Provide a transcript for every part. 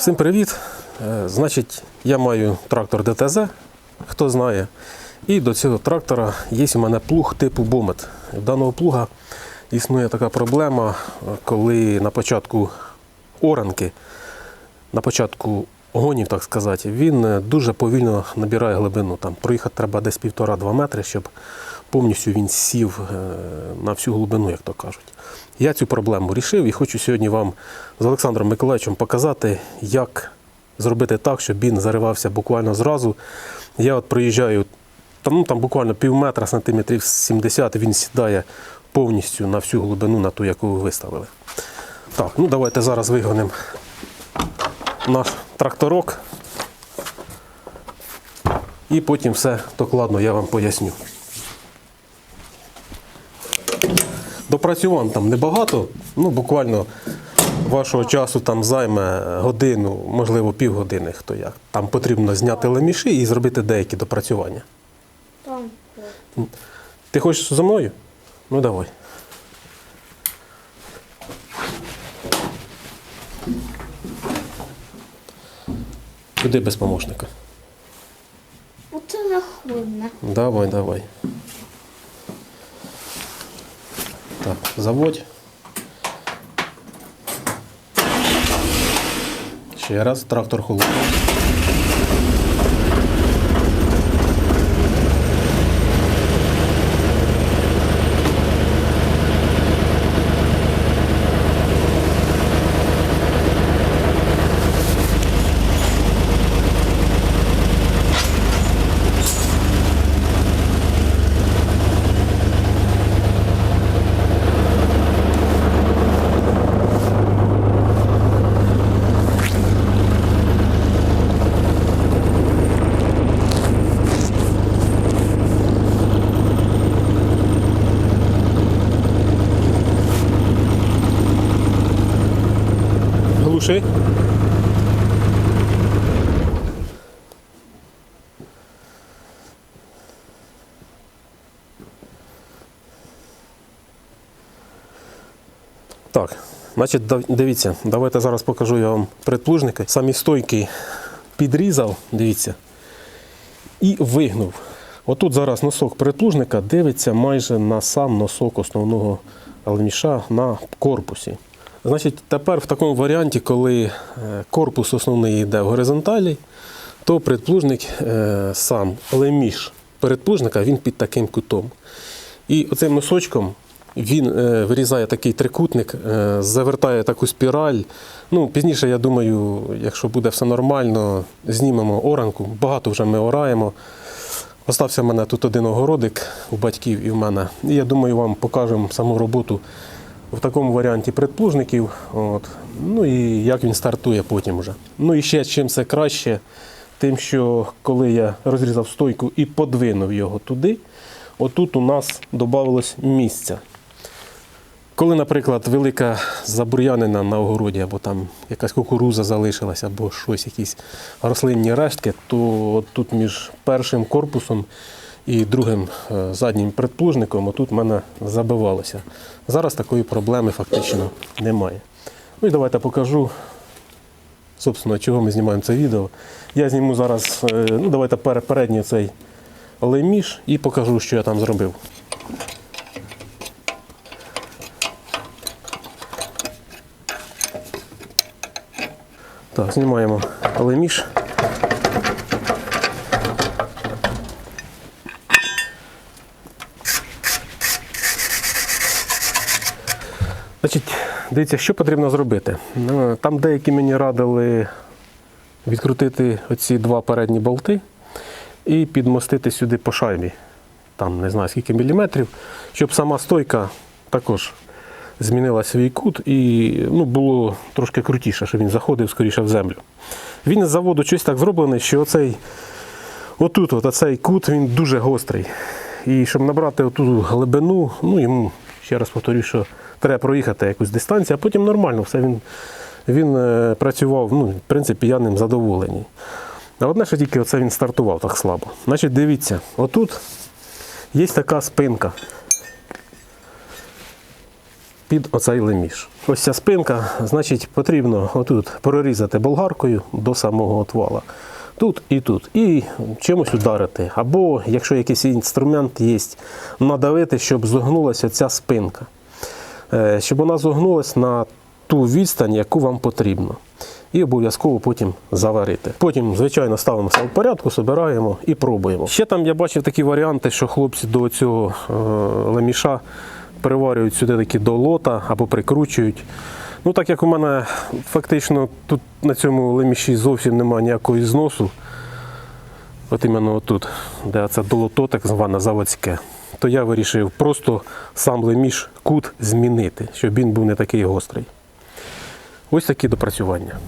Всім привіт! Е, Значить, я маю трактор ДТЗ, хто знає. І до цього трактора є у мене плуг типу Бомет. В даного плуга існує така проблема, коли на початку оранки, на початку гонів, так сказати, він е, дуже повільно набирає глибину. Там проїхати треба десь півтора-два метри, щоб повністю він сів е, на всю глибину, як то кажуть. Я цю проблему рішив і хочу сьогодні вам з Олександром Миколаївичем показати, як зробити так, щоб він заривався буквально зразу. Я от проїжджаю там, ну, там буквально пів метра, сантиметрів 70, він сідає повністю на всю глибину, на ту, яку ви виставили. Так, ну давайте зараз вигонимо наш тракторок. І потім все докладно я вам поясню. Допрацювань там небагато, ну буквально вашого часу там займе годину, можливо, півгодини, хто як. Там потрібно зняти леміші і зробити деякі допрацювання. Там. Ти хочеш за мною? Ну давай. Куди без помощника? Оце нахудно. Давай, давай. Так, заводь. Ще раз, трактор холодний. Глуши. Так, значить, дивіться, давайте зараз покажу я вам предплужники. Самі стойки підрізав, дивіться, і вигнув. Отут зараз носок предплужника дивиться майже на сам носок основного алміша на корпусі. Значить, тепер в такому варіанті, коли е, корпус основний йде в горизонталі, то предплужник е, сам, леміш передплужника, він під таким кутом. І оцим носочком він е, вирізає такий трикутник, завертає таку спіраль. Ну, пізніше, я думаю, якщо буде все нормально, знімемо оранку. Багато вже ми ораємо. Остався в мене тут один огородик у батьків і в мене. І я думаю, вам покажемо саму роботу в такому варіанті предплужників. От. Ну і як він стартує потім вже. Ну і ще чим це краще, тим, що коли я розрізав стойку і подвинув його туди, отут у нас додавалось місця. Коли, наприклад, велика забур'янина на огороді, або там якась кукуруза залишилася, або щось, якісь рослинні рештки, то тут між першим корпусом і другим е, заднім предплужником отут в мене забивалося. Зараз такої проблеми фактично немає. Ну і давайте покажу, собственно, чого ми знімаємо це відео. Я зніму зараз, е, ну давайте пере- передній цей леміш і покажу, що я там зробив. Так, знімаємо леміш. Значить, дивіться, що потрібно зробити. Ну, Там деякі мені радили відкрутити оці два передні болти і підмостити сюди по шайбі. Там не знаю скільки міліметрів, щоб сама стойка також змінила свій кут і ну, було трошки крутіше, щоб він заходив скоріше в землю. Він з заводу щось так зроблений, що оцей, отут, от, оцей кут він дуже гострий. І щоб набрати оту глибину, ну йому, ще раз повторюю, що треба проїхати якусь дистанцію, а потім нормально все він, він е, працював, ну, в принципі, я ним задоволений. А одне, що тільки оце він стартував так слабо. Значить, дивіться, отут є така спинка. під оцей леміш. Ось ця спинка, значить, потрібно отут прорізати болгаркою до самого отвала. Тут і тут. І чимось ударити. Або, якщо якийсь інструмент є, надавити, щоб зогнулася ця спинка. Е, Щоб вона зогнулась на ту відстань, яку вам потрібно. І обов'язково потім заварити. Потім, звичайно, ставимо все в порядку, собираємо і пробуємо. Ще там я бачив такі варіанти, що хлопці до цього е, леміша приварюють сюди такі до лота або прикручують. Ну, так як у мене фактично тут на цьому леміші зовсім немає ніякого зносу, от іменно отут, де це долото, так зване заводське, то я вирішив просто сам леміш кут змінити, щоб він був не такий гострий. Ось такі допрацювання.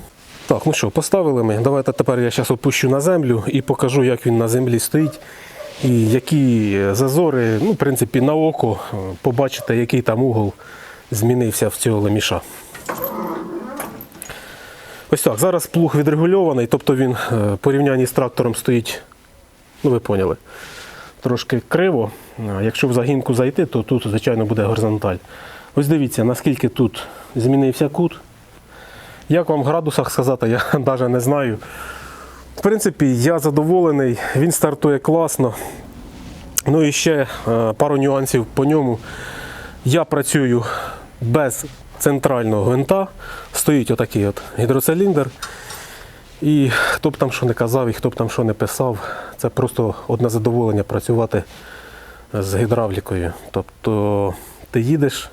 Так, ну що, поставили ми. Давайте тепер я зараз опущу на землю і покажу, як він на землі стоїть. І які зазори, ну, в принципі, на око е, побачите, який там угол змінився в цього леміша. Ось так. Зараз плуг відрегульований, тобто він е, в порівнянні з трактором стоїть, ну ви поняли, трошки криво. Якщо в загінку зайти, то тут, звичайно, буде горизонталь. Ось дивіться, наскільки тут змінився кут. Як вам в градусах сказати, я навіть не знаю. В принципі, я задоволений, він стартує класно. Ну і ще е, пару нюансів по ньому. Я працюю без центрального гвинта. Стоїть отакий от гідроциліндр. І хто б там що не казав, і хто б там що не писав, це просто одне задоволення працювати з гідравлікою. Тобто ти їдеш,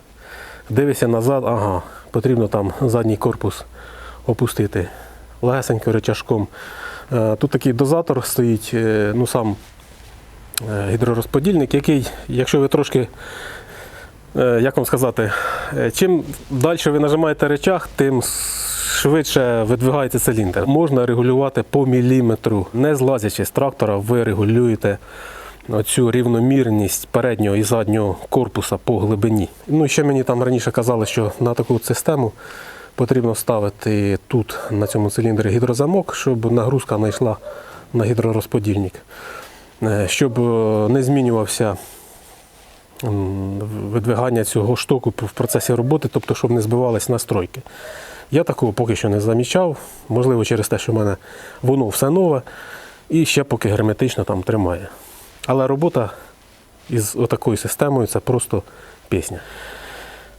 дивишся назад, ага, потрібно там задній корпус опустити легесенько речашком. Е, Тут такий дозатор стоїть, е, ну сам е, гідророзподільник, який, якщо ви трошки, як вам сказати, чим далі ви нажимаєте речах, тим швидше видвигається циліндр. Можна регулювати по міліметру. Не злазячи з трактора, ви регулюєте оцю рівномірність переднього і заднього корпуса по глибині. Ну ще мені там раніше казали, що на таку систему потрібно ставити тут на цьому циліндрі гідрозамок, щоб нагрузка не йшла на гідророзподільник, Е, щоб е, не змінювався видвигання цього штоку в процесі роботи, тобто щоб не збивались настройки. Я такого поки що не замічав, можливо, через те, що в мене воно все нове і ще поки герметично там тримає. Але робота із отакою системою це просто пісня.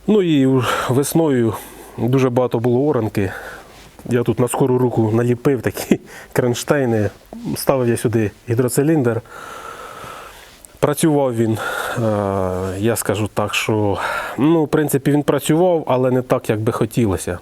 Ну і весною дуже багато було оранки. Я тут на скору руку наліпив такі кронштейни, ставив я сюди гідроциліндр. Працював він, е, я скажу так, що ну, в принципі він працював, але не так, як би хотілося.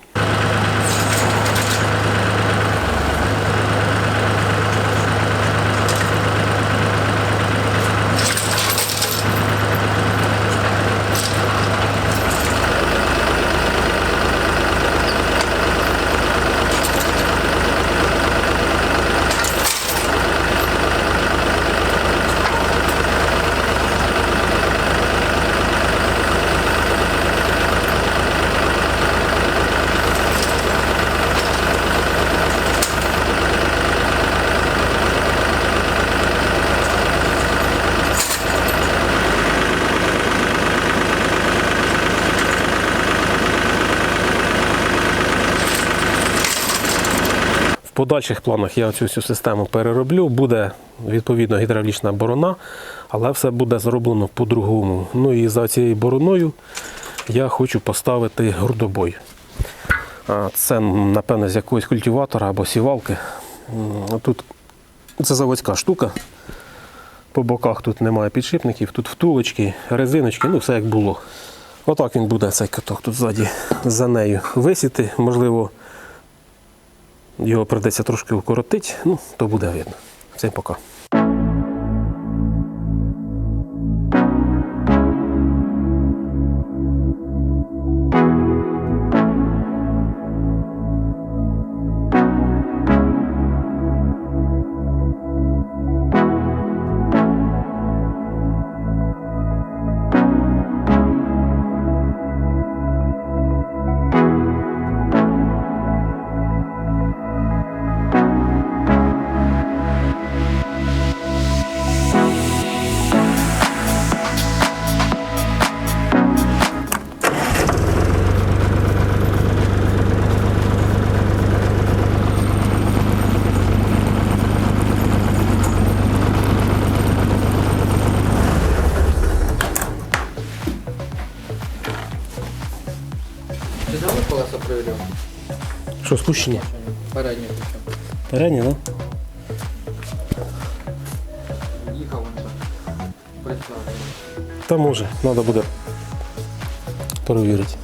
Подальших планах я цю всю систему перероблю. Буде відповідно гідравлічна борона, але все буде зроблено по-другому. Ну і за цією бороною я хочу поставити грудобой. Це, напевно, з якогось культиватора або сівалки. Тут це заводська штука. По боках тут немає підшипників, тут втулочки, резиночки, ну все як було. Отак він буде цей каток тут ззаді за нею висіти. Можливо, його придеться трошки укоротити, ну, то буде видно. Всім пока. Що, спущені? Передній причому. Передні, так? Їхав він. Та може, треба буде перевірити.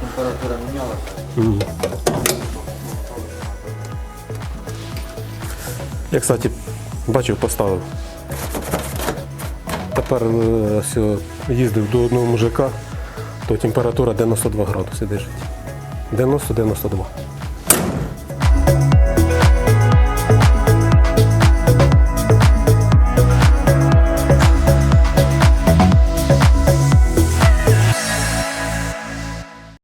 Температура мінялася. Мгм. Я, кстати, бачив, поставив. Тепер е, е, їздив до одного мужика, то температура 92 градуси держить. 90-92.